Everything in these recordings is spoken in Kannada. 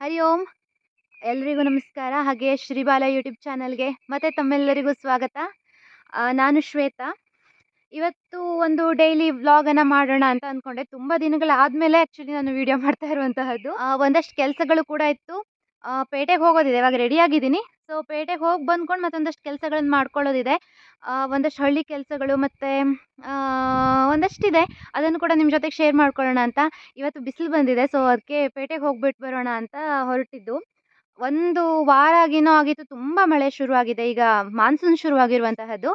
ಹರಿ ಓಂ. ಎಲ್ರಿಗೂ ನಮಸ್ಕಾರ. ಹಾಗೆ ಶ್ರೀಬಾಲ ಯೂಟ್ಯೂಬ್ ಚಾನಲ್ಗೆ ಮತ್ತೆ ತಮ್ಮೆಲ್ಲರಿಗೂ ಸ್ವಾಗತ. ನಾನು ಶ್ವೇತಾ. ಇವತ್ತು ಒಂದು ಡೈಲಿ ವ್ಲಾಗನ್ನು ಮಾಡೋಣ ಅಂತ ಅಂದ್ಕೊಂಡೆ ತುಂಬ ದಿನಗಳಾದಮೇಲೆ ಆ್ಯಕ್ಚುಲಿ ನಾನು ವಿಡಿಯೋ ಮಾಡ್ತಾ ಇರುವಂತಹದ್ದು. ಒಂದಷ್ಟು ಕೆಲಸಗಳು ಕೂಡ ಇತ್ತು. ಪೇಟೆಗೆ ಹೋಗೋದಿದೆ. ಇವಾಗ ರೆಡಿ ಆಗಿದ್ದೀನಿ. ಸೊ ಪೇಟೆಗೆ ಹೋಗಿ ಬಂದ್ಕೊಂಡು ಮತ್ತೊಂದಷ್ಟು ಕೆಲಸಗಳನ್ನು ಮಾಡ್ಕೊಳ್ಳೋದಿದೆ. ಒಂದಷ್ಟು ಹಳ್ಳಿ ಕೆಲಸಗಳು ಮತ್ತು ಒಂದಷ್ಟಿದೆ. ಅದನ್ನು ಕೂಡ ನಿಮ್ಮ ಜೊತೆಗೆ ಶೇರ್ ಮಾಡ್ಕೊಳ್ಳೋಣ ಅಂತ. ಇವತ್ತು ಬಿಸಿಲು ಬಂದಿದೆ. ಸೊ ಅದಕ್ಕೆ ಪೇಟೆಗೆ ಹೋಗ್ಬಿಟ್ಟು ಬರೋಣ ಅಂತ ಹೊರಟಿದ್ದು. ಒಂದು ವಾರ ಆಗಿನೋ ಆಗಿತ್ತು ತುಂಬ ಮಳೆ ಶುರುವಾಗಿದೆ. ಈಗ ಮಾನ್ಸೂನ್ ಶುರುವಾಗಿರುವಂತಹದ್ದು.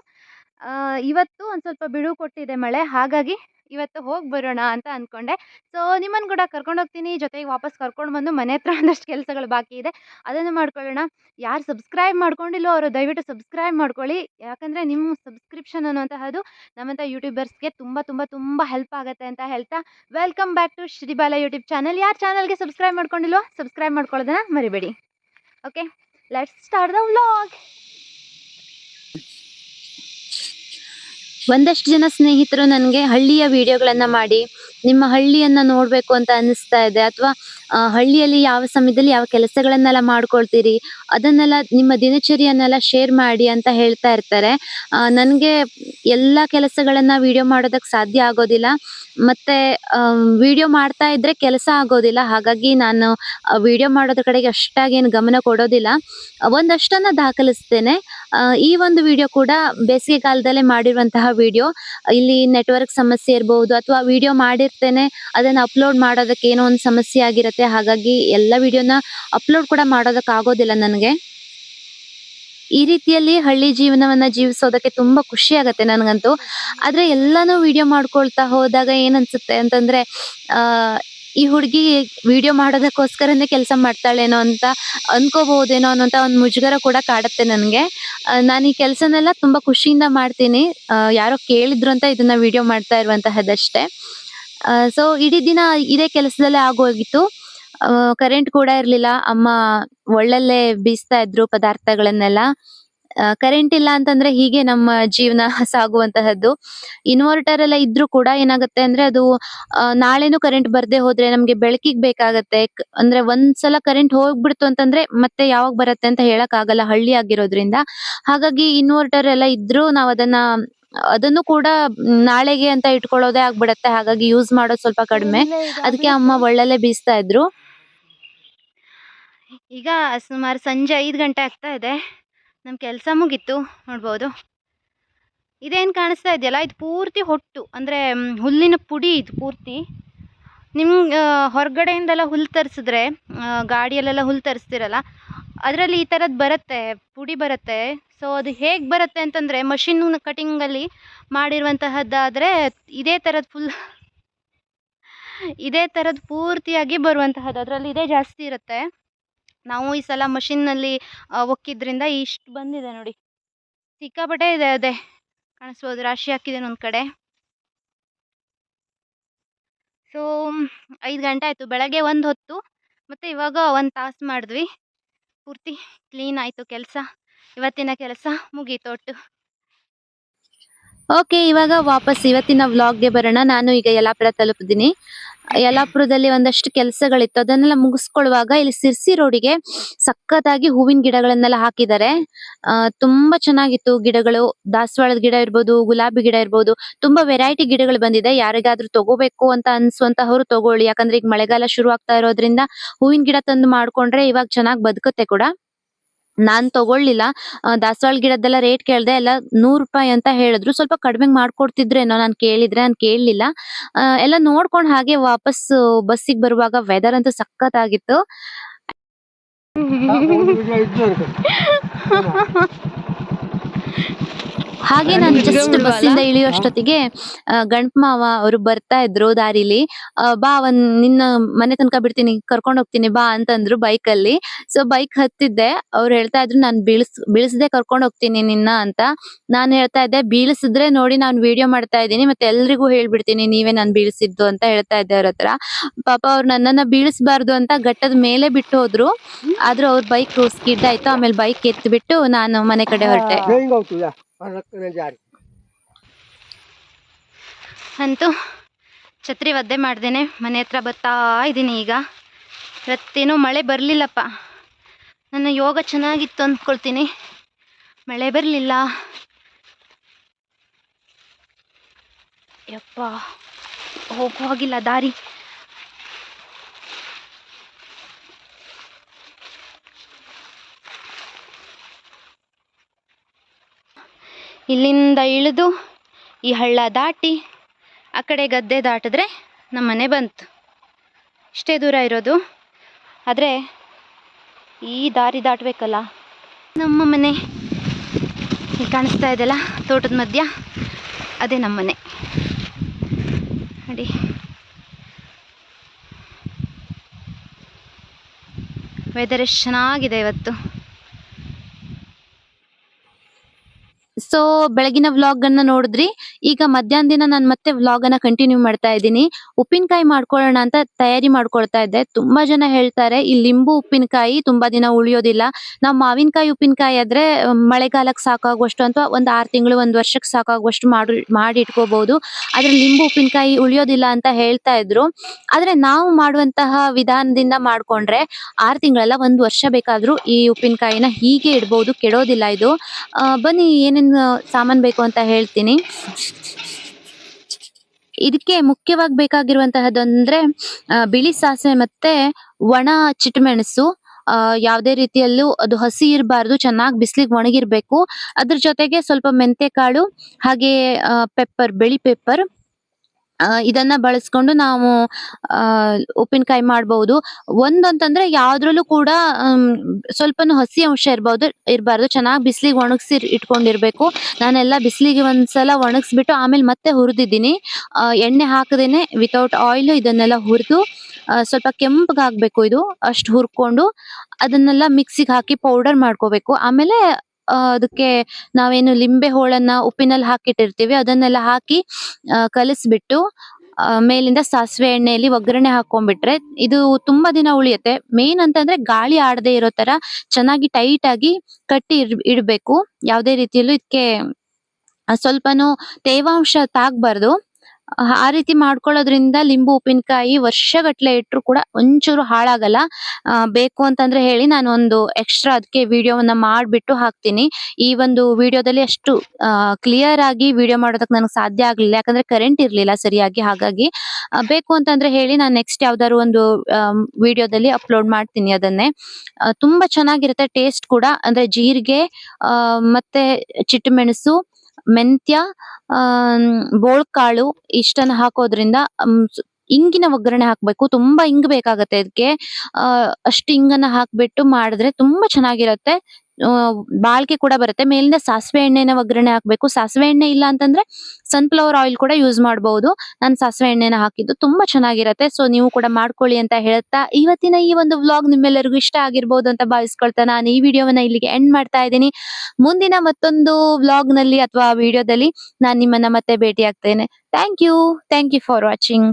ಇವತ್ತು ಒಂದು ಸ್ವಲ್ಪ ಬಿಡುವು ಕೊಟ್ಟಿದೆ ಮಳೆ. ಹಾಗಾಗಿ ಇವತ್ತು ಹೋಗಿ ಬರೋಣ ಅಂತ ಅಂದ್ಕೊಂಡೆ ಸೊ ನಿಮ್ಮನ್ನು ಕೂಡ ಕರ್ಕೊಂಡು ಹೋಗ್ತೀನಿ. ಜೊತೆಗೆ ವಾಪಸ್ ಕರ್ಕೊಂಡು ಬಂದು ಮನೆ ಹತ್ರ ಒಂದಷ್ಟು ಕೆಲಸಗಳು ಬಾಕಿ ಇದೆ. ಅದನ್ನು ಮಾಡ್ಕೊಳ್ಳೋಣ. ಯಾರು ಸಬ್ಸ್ಕ್ರೈಬ್ ಮಾಡ್ಕೊಂಡಿಲ್ಲೋ ಅವರು ದಯವಿಟ್ಟು ಸಬ್ಸ್ಕ್ರೈಬ್ ಮಾಡ್ಕೊಳ್ಳಿ. ಯಾಕಂದರೆ ನಿಮ್ಮ ಸಬ್ಸ್ಕ್ರಿಪ್ಷನ್ ಅನ್ನುವಂತಹದ್ದು ನಮ್ಮಂಥ ಯೂಟ್ಯೂಬರ್ಸ್ಗೆ ತುಂಬ ತುಂಬ ತುಂಬ ಹೆಲ್ಪ್ ಆಗುತ್ತೆ ಅಂತ ಹೇಳ್ತಾ welcome back to Shribala YouTube channel. ಯಾರು ಚಾನಲ್ಗೆ ಸಬ್ಸ್ಕ್ರೈಬ್ ಮಾಡ್ಕೊಂಡಿಲ್ವೋ ಸಬ್ಸ್ಕ್ರೈಬ್ ಮಾಡ್ಕೊಳ್ಳೋದನ್ನ ಮರಿಬೇಡಿ. Okay, let's start the vlog. ಒಂದಷ್ಟು ಜನ ಸ್ನೇಹಿತರು ನನಗೆ ಹಳ್ಳಿಯ ವಿಡಿಯೋಗಳನ್ನು ಮಾಡಿ, ನಿಮ್ಮ ಹಳ್ಳಿಯನ್ನು ನೋಡಬೇಕು ಅಂತ ಅನಿಸ್ತಾ ಇದೆ. ಅಥವಾ ಹಳ್ಳಿಯಲ್ಲಿ ಯಾವ ಸಮಯದಲ್ಲಿ ಯಾವ ಕೆಲಸಗಳನ್ನೆಲ್ಲ ಮಾಡ್ಕೊಳ್ತೀರಿ, ಅದನ್ನೆಲ್ಲ ನಿಮ್ಮ ದಿನಚರಿಯನ್ನೆಲ್ಲ ಶೇರ್ ಮಾಡಿ ಅಂತ ಹೇಳ್ತಾ ಇರ್ತಾರೆ. ನನಗೆ ಎಲ್ಲ ಕೆಲಸಗಳನ್ನ ವಿಡಿಯೋ ಮಾಡೋದಕ್ಕೆ ಸಾಧ್ಯ ಆಗೋದಿಲ್ಲ. ಮತ್ತೆ ವಿಡಿಯೋ ಮಾಡ್ತಾ ಇದ್ದರೆ ಕೆಲಸ ಆಗೋದಿಲ್ಲ. ಹಾಗಾಗಿ ನಾನು ವಿಡಿಯೋ ಮಾಡೋದ್ರ ಕಡೆಗೆ ಅಷ್ಟಾಗಿ ಏನು ಗಮನ ಕೊಡೋದಿಲ್ಲ. ಒಂದಷ್ಟನ್ನು ದಾಖಲಿಸ್ತೇನೆ. ಈ ಒಂದು ವಿಡಿಯೋ ಕೂಡ ಬೇಸಿಗೆ ಕಾಲದಲ್ಲೇ ಮಾಡಿರುವಂತಹ ವಿಡಿಯೋ ಇಲ್ಲಿ ನೆಟ್ವರ್ಕ್ ಸಮಸ್ಯೆ ಇರಬಹುದು ಅಥವಾ ವಿಡಿಯೋ ಮಾಡಿರ್ತೇನೆ, ಅದನ್ನು ಅಪ್ಲೋಡ್ ಮಾಡೋದಕ್ಕೆ ಏನೋ ಒಂದು ಸಮಸ್ಯೆ ಆಗಿರುತ್ತೆ, ಹಾಗಾಗಿ ಎಲ್ಲ ವಿಡಿಯೋನ ಅಪ್ಲೋಡ್ ಕೂಡ ಮಾಡೋದಕ್ಕೆ ಆಗೋದಿಲ್ಲ ನನಗೆ. ಈ ರೀತಿಯಲ್ಲಿ ಹಳ್ಳಿ ಜೀವನವನ್ನ ಜೀವಿಸೋದಕ್ಕೆ ತುಂಬಾ ಖುಷಿ ಆಗತ್ತೆ ನನಗಂತೂ. ಆದ್ರೆ ಎಲ್ಲಾನು ವಿಡಿಯೋ ಮಾಡ್ಕೊಳ್ತಾ ಹೋದಾಗ ಏನ್ ಅನ್ಸುತ್ತೆ ಅಂತಂದ್ರೆ, ಆ ಈ ಹುಡುಗಿ ವಿಡಿಯೋ ಮಾಡೋದಕ್ಕೋಸ್ಕರನೇ ಕೆಲಸ ಮಾಡ್ತಾಳೇನೋ ಅಂತ ಅನ್ಕೋಬಹುದೇನೋ ಅನ್ನೋಂತ ಒಂದು ಮುಜುಗರ ಕೂಡ ಕಾಡುತ್ತೆ ನನಗೆ. ನಾನು ಈ ಕೆಲಸನೆಲ್ಲ ತುಂಬಾ ಖುಷಿಯಿಂದ ಮಾಡ್ತೀನಿ. ಯಾರೋ ಕೇಳಿದ್ರು ಅಂತ ಇದನ್ನ ವಿಡಿಯೋ ಮಾಡ್ತಾ ಇರುವಂತಹದ್ದಷ್ಟೇ ಸೊ ಇಡೀ ದಿನ ಇದೇ ಕೆಲಸದಲ್ಲೇ ಆಗೋಗಿತ್ತು. ಕರೆಂಟ್ ಕೂಡ ಇರ್ಲಿಲ್ಲ. ಅಮ್ಮ ಒಳ್ಳಲ್ಲೇ ಬೀಸ್ತಾ ಇದ್ರು ಪದಾರ್ಥಗಳನ್ನೆಲ್ಲ. ಕರೆಂಟ್ ಇಲ್ಲ ಅಂತಂದ್ರೆ ಹೀಗೆ ನಮ್ಮ ಜೀವನ ಸಾಗುವಂತಹದ್ದು. ಇನ್ವರ್ಟರ್ ಎಲ್ಲ ಇದ್ರೂ ಕೂಡ ಏನಾಗುತ್ತೆ ಅಂದ್ರೆ ಅದು ನಾಳೆನೂ ಕರೆಂಟ್ ಬರ್ದೇ ಹೋದ್ರೆ ನಮ್ಗೆ ಬೆಳಕಿಗೆ ಬೇಕಾಗತ್ತೆ. ಅಂದ್ರೆ ಒಂದ್ಸಲ ಕರೆಂಟ್ ಹೋಗ್ಬಿಡ್ತು ಅಂತಂದ್ರೆ ಮತ್ತೆ ಯಾವಾಗ ಬರತ್ತೆ ಅಂತ ಹೇಳಕ್ ಆಗಲ್ಲ ಹಳ್ಳಿ ಆಗಿರೋದ್ರಿಂದ. ಹಾಗಾಗಿ ಇನ್ವರ್ಟರ್ ಎಲ್ಲ ಇದ್ರೂ ನಾವ್ ಅದನ್ನ ಅದನ್ನು ಕೂಡ ನಾಳೆಗೆ ಅಂತ ಇಟ್ಕೊಳ್ಳೋದೇ ಆಗ್ಬಿಡತ್ತೆ. ಹಾಗಾಗಿ ಯೂಸ್ ಮಾಡೋದು ಸ್ವಲ್ಪ ಕಡಿಮೆ. ಅದಕ್ಕೆ ಅಮ್ಮ ಒಳ್ಳಲೆ ಬೀಸ್ತಾ ಇದ್ರು. ಈಗ ಸುಮಾರು ಸಂಜೆ ಐದು ಗಂಟೆ ಆಗ್ತಾ ಇದೆ. ನಮ್ಮ ಕೆಲಸ ಮುಗೀತು, ನೋಡ್ಬೋದು. ಇದೇನು ಕಾಣಿಸ್ತಾ ಇದೆಯಲ್ಲ, ಇದು ಪೂರ್ತಿ ಹೊಟ್ಟು, ಅಂದರೆ ಹುಲ್ಲಿನ ಪುಡಿ ಇದು ಪೂರ್ತಿ. ನಿಮ್ಗೆ ಹೊರಗಡೆಯಿಂದೆಲ್ಲ ಹುಲ್ಲು ತರಿಸಿದ್ರೆ ಗಾಡಿಯಲ್ಲೆಲ್ಲ ಹುಲ್ಲು ತರಿಸ್ತಿರಲ್ಲ, ಅದರಲ್ಲಿ ಈ ಥರದ್ದು ಬರುತ್ತೆ, ಪುಡಿ ಬರುತ್ತೆ. ಸೊ ಅದು ಹೇಗೆ ಬರುತ್ತೆ ಅಂತಂದರೆ, ಮಷಿನ್ ಕಟಿಂಗಲ್ಲಿ ಮಾಡಿರುವಂತಹದ್ದಾದರೆ, ಇದೇ ಥರದ್ದು ಫುಲ್, ಇದೇ ಥರದ್ದು ಪೂರ್ತಿಯಾಗಿ ಬರುವಂತಹದ್ದು ಅದರಲ್ಲಿ ಇದೇ ಜಾಸ್ತಿ ಇರುತ್ತೆ. ನಾವು ಈ ಸಲ ಮಷಿನ್ನಲ್ಲಿ ಒಕ್ಕಿದ್ರಿಂದ ಇಷ್ಟು ಬಂದಿದೆ ನೋಡಿ. ಸಿಕ್ಕಾಪಟ್ಟೆ ಇದೆ ಅದೇ. ಕಾಣಿಸ್ಬೋದು, ರಾಶಿ ಹಾಕಿದೆ ಒಂದು ಕಡೆ. ಸೊ, ಐದು ಗಂಟೆ ಆಯಿತು. ಬೆಳಗ್ಗೆ ಒಂದು ಹೊತ್ತು. ಮತ್ತು ಇವಾಗ ಒಂದು ತಾಸು ಮಾಡಿದ್ವಿ. ಪೂರ್ತಿ ಕ್ಲೀನ್ ಆಯಿತು ಕೆಲಸ. ಇವತ್ತಿನ ಕೆಲಸ ಮುಗೀತು ಒಟ್ಟು. ಓಕೆ, ಇವಾಗ ವಾಪಸ್ ಇವತ್ತಿನ ವ್ಲಾಗ್ಗೆ ಬರೋಣ. ನಾನು ಈಗ ಯಲಾಪುರ ತಲುಪಿದ್ದೀನಿ. ಯಲ್ಲಾಪುರದಲ್ಲಿ ಒಂದಷ್ಟು ಕೆಲಸಗಳಿತ್ತು. ಅದನ್ನೆಲ್ಲ ಮುಗಿಸ್ಕೊಳ್ಳುವಾಗ ಇಲ್ಲಿ ಸಿರ್ಸಿ ರೋಡಿಗೆ ಸಖತ್ತಾಗಿ ಹೂವಿನ ಗಿಡಗಳನ್ನೆಲ್ಲ ಹಾಕಿದ್ದಾರೆ. ಆ, ತುಂಬಾ ಚೆನ್ನಾಗಿತ್ತು ಗಿಡಗಳು. ದಾಸವಾಳದ ಗಿಡ ಇರ್ಬೋದು ಗುಲಾಬಿ ಗಿಡ ಇರ್ಬೋದು ತುಂಬಾ ವೆರೈಟಿ ಗಿಡಗಳು ಬಂದಿದೆ. ಯಾರಿಗಾದ್ರೂ ತಗೋಬೇಕು ಅಂತ ಅನ್ಸುವಂತಹವ್ರು ತಗೊಳ್ಳಿ. ಯಾಕಂದ್ರೆ ಈಗ ಮಳೆಗಾಲ ಶುರು ಆಗ್ತಾ ಇರೋದ್ರಿಂದ ಹೂವಿನ ಗಿಡ ತಂದು ಮಾಡ್ಕೊಂಡ್ರೆ ಇವಾಗ ಚೆನ್ನಾಗಿ ಬದುಕುತ್ತೆ ಕೂಡ. ನಾನ್ ತಗೊಳ್ಳಿಲ್ಲ. ದಾಸವಾಳ ಗಿಡದ್ದೆಲ್ಲ ರೇಟ್ ಕೇಳ್ದೆ ಎಲ್ಲ ನೂರ್ ರೂಪಾಯಿ ಅಂತ ಹೇಳಿದ್ರು. ಸ್ವಲ್ಪ ಕಡಿಮೆ ಮಾಡ್ಕೊಡ್ತಿದ್ರೇನೋ ನಾನ್ ಕೇಳಿದ್ರೆ ನಾನ್ ಕೇಳಲಿಲ್ಲ. ಎಲ್ಲ ನೋಡ್ಕೊಂಡ್ ಹಾಗೆ ವಾಪಸ್ ಬಸ್ಸಿಗೆ ಬರುವಾಗ ವೆದರ್ ಅಂತೂ ಸಖತ್ತಾಗಿತ್ತು. ಹಾಗೆ ನಾನು ಜಸ್ಟ್ ಬಸ್ಸಿಂದ ಇಳಿಯುವಷ್ಟೊತ್ತಿಗೆ ಗಣಪ ಮಾವ ಅವರು ಬರ್ತಾ ಇದ್ರು ದಾರಿಲಿ. ಬಾ ಒಂದ್ ನಿನ್ನ ಮನೆ ತನಕ ಬಿಡ್ತೀನಿ ಕರ್ಕೊಂಡ್ ಹೋಗ್ತೀನಿ ಬಾ ಅಂತಂದ್ರು ಬೈಕ್ ಅಲ್ಲಿ ಸೊ ಬೈಕ್ ಹತ್ತಿದ್ದೆ. ಅವ್ರು ಹೇಳ್ತಾ ಇದ್ರು ನಾನ್ ಬೀಳ್ಸ್ ಬೀಳ್ಸದೆ ಕರ್ಕೊಂಡ್ ಹೋಗ್ತೀನಿ ನಿನ್ನ ಅಂತ. ನಾನ್ ಹೇಳ್ತಾ ಇದ್ದೆ ಬೀಳ್ಸಿದ್ರೆ ನೋಡಿ ನಾನ್ ವಿಡಿಯೋ ಮಾಡ್ತಾ ಇದ್ದೀನಿ ಮತ್ತೆ ಎಲ್ರಿಗೂ ಹೇಳ್ಬಿಡ್ತೀನಿ ನೀವೇ ನಾನ್ ಬೀಳ್ಸಿದ್ದು ಅಂತ ಹೇಳ್ತಾ ಇದ್ದೆ ಅವ್ರ ಹತ್ರ. ಪಾಪ ಅವ್ರು ನನ್ನನ್ನ ಬೀಳಿಸ್ಬಾರ್ದು ಅಂತ ಘಟ್ಟದ ಮೇಲೆ ಬಿಟ್ಟು ಹೋದ್ರು. ಆದ್ರೂ ಅವ್ರ ಬೈಕ್ ಸ್ಕಿಡ್ ಆಯ್ತು ಆಮೇಲೆ ಬೈಕ್ ಎತ್ಬಿಟ್ಟು ನಾನು ಮನೆ ಕಡೆ ಹೊರಟೆ. ಅಂತೂ ಛತ್ರಿ ಒದ್ದೆ ಮಾಡ್ದೇನೆ. ಮನೆ ಹತ್ರ ಬರ್ತಾ ಇದ್ದೀನಿ ಈಗ. ಇವತ್ತೇನೋ ಮಳೆ ಬರಲಿಲ್ಲಪ್ಪ. ನನ್ನ ಯೋಗ ಚೆನ್ನಾಗಿತ್ತು ಅಂದ್ಕೊಳ್ತೀನಿ. ಮಳೆ ಬರಲಿಲ್ಲ. ಯಪ್ಪ, ಹೋಗುವಾಗಿಲ್ಲ ದಾರಿ. ಇಲ್ಲಿಂದ ಇಳಿದು ಈ ಹಳ್ಳ ದಾಟಿ ಆ ಕಡೆ ಗದ್ದೆ ದಾಟಿದ್ರೆ ನಮ್ಮ ಮನೆ ಬಂತು. ಇಷ್ಟೇ ದೂರ ಇರೋದು. ಆದರೆ ಈ ದಾರಿ ದಾಟಬೇಕಲ್ಲ. ನಮ್ಮ ಮನೆ. ಇಲ್ಲಿ ಕಾಣಿಸ್ತಾ ಇದೆಯಲ್ಲ ತೋಟದ ಮಧ್ಯ. ಅದೇ ನಮ್ಮ ಮನೆ. ನೋಡಿ ವೆದರ್ ಎಷ್ಟು ಚೆನ್ನಾಗಿದೆ ಇವತ್ತು. ಸೊ ಬೆಳಗಿನ ವ್ಲಾಗ್ ಅನ್ನ ನೋಡಿದ್ರಿ. ಈಗ ಮಧ್ಯಾಹ್ನ ದಿನ ನಾನು ಮತ್ತೆ ವ್ಲಾಗ್ ಅನ್ನ ಕಂಟಿನ್ಯೂ ಮಾಡ್ತಾ ಇದ್ದೀನಿ. ಉಪ್ಪಿನಕಾಯಿ ಮಾಡ್ಕೊಳ್ಳೋಣ ಅಂತ ತಯಾರಿ ಮಾಡ್ಕೊಳ್ತಾ ಇದ್ದೆ. ತುಂಬಾ ಜನ ಹೇಳ್ತಾರೆ, ಈ ಲಿಂಬು ಉಪ್ಪಿನಕಾಯಿ ತುಂಬಾ ದಿನ ಉಳಿಯೋದಿಲ್ಲ. ನಾವು ಮಾವಿನಕಾಯಿ ಉಪ್ಪಿನಕಾಯಿ ಆದ್ರೆ ಮಳೆಗಾಲಕ್ಕೆ ಸಾಕಾಗುವಷ್ಟು ಅಥವಾ ಒಂದ್ ಆರು ತಿಂಗಳು, ಒಂದ್ ವರ್ಷಕ್ಕೆ ಸಾಕಾಗುವಷ್ಟು ಮಾಡಿ ಮಾಡಿ ಇಟ್ಕೋಬಹುದು ಆದ್ರೆ ಲಿಂಬು ಉಪ್ಪಿನಕಾಯಿ ಉಳಿಯೋದಿಲ್ಲ ಅಂತ ಹೇಳ್ತಾ ಇದ್ರು. ಆದ್ರೆ ನಾವು ಮಾಡುವಂತಹ ವಿಧಾನದಿಂದ ಮಾಡ್ಕೊಂಡ್ರೆ ಆರು ತಿಂಗಳಲ್ಲ ಒಂದು ವರ್ಷ ಬೇಕಾದ್ರೂ ಈ ಉಪ್ಪಿನಕಾಯಿನ ಹೀಗೆ ಇಡಬಹುದು ಕೆಡೋದಿಲ್ಲ ಇದು. ಬನ್ನಿ ಏನೇನ್ ಸಾಮಾನ್ ಬೇಕು ಅಂತ ಹೇಳ್ತೀನಿ. ಇದಕ್ಕೆ ಮುಖ್ಯವಾಗಿ ಬೇಕಾಗಿರುವಂತಹದ್ದಂದ್ರೆ ಅಂದ್ರೆ ಬಿಳಿ ಸಾಸಿವೆ ಮತ್ತೆ ಒಣ ಚಿಟಮೆಣಸು. ಅಹ್ ಯಾವುದೇ ರೀತಿಯಲ್ಲೂ ಅದು ಹಸಿ ಇರಬಾರ್ದು, ಚೆನ್ನಾಗಿ ಬಿಸಿಲಿಗೆ ಒಣಗಿರ್ಬೇಕು. ಅದ್ರ ಜೊತೆಗೆ ಸ್ವಲ್ಪ ಮೆಂತೆ ಕಾಳು, ಹಾಗೆ ಪೆಪ್ಪರ್ ಬಿಳಿ ಪೆಪ್ಪರ್ ಆ, ಇದನ್ನ ಬಳಸ್ಕೊಂಡು ನಾವು ಆ ಉಪ್ಪಿನಕಾಯಿ ಮಾಡಬಹುದು ಒಂದಂತಂದ್ರೆ ಯಾವ್ದ್ರಲ್ಲೂ ಕೂಡ ಸ್ವಲ್ಪ ಹಸಿ ಅಂಶ ಇರಬಹುದು ಇರಬಾರ್ದು. ಚೆನ್ನಾಗಿ ಬಿಸಿಲಿಗೆ ಒಣಗಿಸಿ ಇಟ್ಕೊಂಡಿರ್ಬೇಕು. ನಾನೆಲ್ಲ ಬಿಸಿಲಿಗೆ ಒಂದ್ಸಲ ಒಣಗಿಸ್ಬಿಟ್ಟು ಆಮೇಲೆ ಮತ್ತೆ ಹುರಿದಿದ್ದೀನಿ. ಅಹ್ ಎಣ್ಣೆ ಹಾಕದೇನೆ ವಿತೌಟ್ ಆಯಿಲ್ ಇದನ್ನೆಲ್ಲ ಹುರಿದು ಸ್ವಲ್ಪ ಕೆಂಪಗಾಗ್ಬೇಕು ಇದು ಅಷ್ಟು ಹುರ್ಕೊಂಡು ಅದನ್ನೆಲ್ಲ ಮಿಕ್ಸಿಗೆ ಹಾಕಿ ಪೌಡರ್ ಮಾಡ್ಕೋಬೇಕು. ಆಮೇಲೆ ಆ, ಅದಕ್ಕೆ ನಾವೇನು ಲಿಂಬೆ ಹೋಳನ್ನ ಉಪ್ಪಿನಲ್ಲಿ ಹಾಕಿಟ್ಟಿರ್ತೀವಿ ಅದನ್ನೆಲ್ಲ ಹಾಕಿ ಅಹ್ ಕಲಿಸ್ಬಿಟ್ಟು ಅಹ್ ಮೇಲಿಂದ ಸಾಸಿವೆ ಎಣ್ಣೆಯಲ್ಲಿ ಒಗ್ಗರಣೆ ಹಾಕೊಂಡ್ಬಿಟ್ರೆ ಇದು ತುಂಬಾ ದಿನ ಉಳಿಯುತ್ತೆ. ಮೇನ್ ಅಂತಂದ್ರೆ ಗಾಳಿ ಆಡದೆ ಇರೋ ತರ ಚೆನ್ನಾಗಿ ಟೈಟ್ ಆಗಿ ಕಟ್ಟಿ ಇಡ್ ಇಡ್ಬೇಕು. ಯಾವುದೇ ರೀತಿಯಲ್ಲೂ ಇದಕ್ಕೆ ಸ್ವಲ್ಪನೂ ತೇವಾಂಶ ತಾಗ್ಬಾರ್ದು. ಆ- ರೀತಿ ಮಾಡ್ಕೊಳ್ಳೋದ್ರಿಂದ ಲಿಂಬು ಉಪ್ಪಿನಕಾಯಿ ವರ್ಷಗಟ್ಟಲೆ ಇಟ್ರು ಕೂಡ ಒಂಚೂರು ಹಾಳಾಗಲ್ಲ. ಬೇಕು ಅಂತಂದ್ರೆ ಹೇಳಿ ನಾನು ಒಂದು ಎಕ್ಸ್ಟ್ರಾ ಅದಕ್ಕೆ ವಿಡಿಯೋವನ್ನ ಮಾಡ್ಬಿಟ್ಟು ಹಾಕ್ತೀನಿ. ಈ ಒಂದು ವಿಡಿಯೋದಲ್ಲಿ ಅಷ್ಟು ಕ್ಲಿಯರ್ ಆಗಿ ವಿಡಿಯೋ ಮಾಡೋದಕ್ಕೆ ನನಗೆ ಸಾಧ್ಯ ಆಗಲಿಲ್ಲ. ಯಾಕಂದ್ರೆ ಕರೆಂಟ್ ಇರ್ಲಿಲ್ಲ ಸರಿಯಾಗಿ, ಹಾಗಾಗಿ. ಬೇಕು ಅಂತಂದ್ರೆ ಹೇಳಿ ನಾನು ನೆಕ್ಸ್ಟ್ ಯಾವ್ದಾದ್ರು ಒಂದು ವಿಡಿಯೋದಲ್ಲಿ ಅಪ್ಲೋಡ್ ಮಾಡ್ತೀನಿ ಅದನ್ನೇ. ತುಂಬಾ ಚೆನ್ನಾಗಿರುತ್ತೆ ಟೇಸ್ಟ್ ಕೂಡ. ಅಂದ್ರೆ ಜೀರಿಗೆ ಮತ್ತೆ ಚಿಟ್ಟು ಚಿಟ್ಟಮೆಣಸು ಮೆಂತ್ಯ ಆ ಬೋಳ್ಕಾಳು ಇಷ್ಟನ್ನ ಹಾಕೋದ್ರಿಂದ ಇಂಗಿನ ಒಗ್ಗರಣೆ ಹಾಕ್ಬೇಕು. ತುಂಬಾ ಇಂಗ್ ಬೇಕಾಗತ್ತೆ ಇದಕ್ಕೆ ಆ, ಅಷ್ಟು ಇಂಗನ್ನ ಹಾಕ್ಬಿಟ್ಟು ಮಾಡಿದ್ರೆ ತುಂಬಾ ಚೆನ್ನಾಗಿರತ್ತೆ. ಆ, ಬಾಳ್ಕೆ ಕೂಡ ಬರುತ್ತೆ. ಮೇಲಿಂದ ಸಾಸಿವೆ ಎಣ್ಣೆನ ಒಗ್ಗರಣೆ ಹಾಕ್ಬೇಕು. ಸಾಸಿವೆ ಎಣ್ಣೆ ಇಲ್ಲ ಅಂತಂದ್ರೆ ಸನ್ಫ್ಲವರ್ ಆಯಿಲ್ ಕೂಡ ಯೂಸ್ ಮಾಡಬಹುದು ನಾನು ಸಾಸಿವೆ ಎಣ್ಣೆನ ಹಾಕಿದ್ದು ತುಂಬಾ ಚೆನ್ನಾಗಿರುತ್ತೆ. ಸೊ ನೀವು ಕೂಡ ಮಾಡ್ಕೊಳ್ಳಿ ಅಂತ ಹೇಳ್ತಾ ಇವತ್ತಿನ ಈ ಒಂದು ವ್ಲಾಗ್ ನಿಮ್ಮೆಲ್ಲರಿಗೂ ಇಷ್ಟ ಆಗಿರ್ಬೋದು ಅಂತ ಭಾವಿಸ್ಕೊಳ್ತಾ ನಾನು ಈ ವಿಡಿಯೋವನ್ನ ಇಲ್ಲಿಗೆ ಎಂಡ್ ಮಾಡ್ತಾ ಇದ್ದೀನಿ. ಮುಂದಿನ ಮತ್ತೊಂದು ವ್ಲಾಗ್ನಲ್ಲಿ ಅಥವಾ ವಿಡಿಯೋದಲ್ಲಿ ನಾನು ನಿಮ್ಮನ್ನ ಮತ್ತೆ ಭೇಟಿ ಆಗ್ತೇನೆ thank you thank you for watching